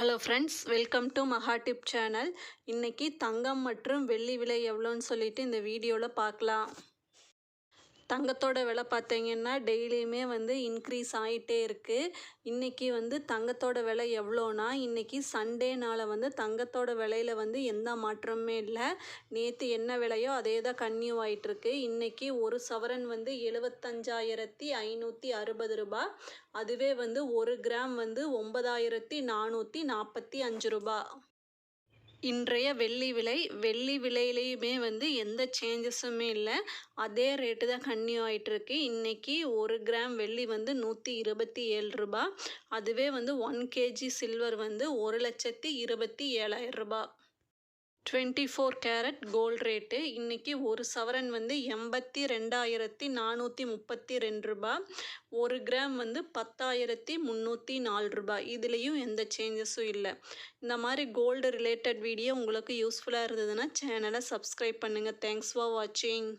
Hello friends welcome to Maha tip channel இன்றைக்கி தங்கம் மற்றும் வெள்ளி விலை எவ்வளோன்னு சொல்லிட்டு இந்த வீடியோவில் பார்க்கலாம். தங்கத்தோட விலை பார்த்தீங்கன்னா டெய்லியுமே வந்து இன்க்ரீஸ் ஆகிட்டே இருக்குது இன்றைக்கி வந்து தங்கத்தோட விலை எவ்வளோனா இன்றைக்கி சண்டேனால் வந்து தங்கத்தோட விலையில் வந்து எந்த மாற்றமுமே இல்லை. நேற்று என்ன விலையோ அதே தான் கன்னியூ ஆகிட்டுருக்கு இன்றைக்கி ஒரு சவரன் வந்து எழுபத்தஞ்சாயிரத்தி ஐநூற்றி அறுபது ரூபா. அதுவே வந்து ஒரு கிராம் வந்து ஒன்பதாயிரத்தி நானூற்றி நாற்பத்தி அஞ்சு ரூபா. இன்றைய வெள்ளி விலை வெள்ளி விலையிலையுமே வந்து எந்த சேஞ்சஸுமே இல்லை. அதே ரேட்டு தான் கன்னியூ ஆகிட்டுருக்கு இன்றைக்கி ஒரு கிராம் வெள்ளி வந்து நூற்றி இருபத்தி ஏழு ரூபா. அதுவே வந்து ஒன் கேஜி சில்வர் வந்து ஒரு லட்சத்தி இருபத்தி ஏழாயிரம் ரூபா. Twenty four carat gold rate. இன்றைக்கி ஒரு சவரன் வந்து எண்பத்தி ரெண்டாயிரத்தி நானூற்றி முப்பத்தி ரெண்டு ரூபா. ஒரு கிராம் வந்து பத்தாயிரத்தி முந்நூற்றி நாலு ரூபாய் இதுலேயும் எந்த சேஞ்சஸும் இல்லை. இந்த மாதிரி கோல்டு ரிலேட்டட் வீடியோ உங்களுக்கு யூஸ்ஃபுல்லாக இருந்ததுன்னா சேனலை சப்ஸ்கிரைப் பண்ணுங்கள் தேங்க்ஸ் ஃபார் வாட்சிங்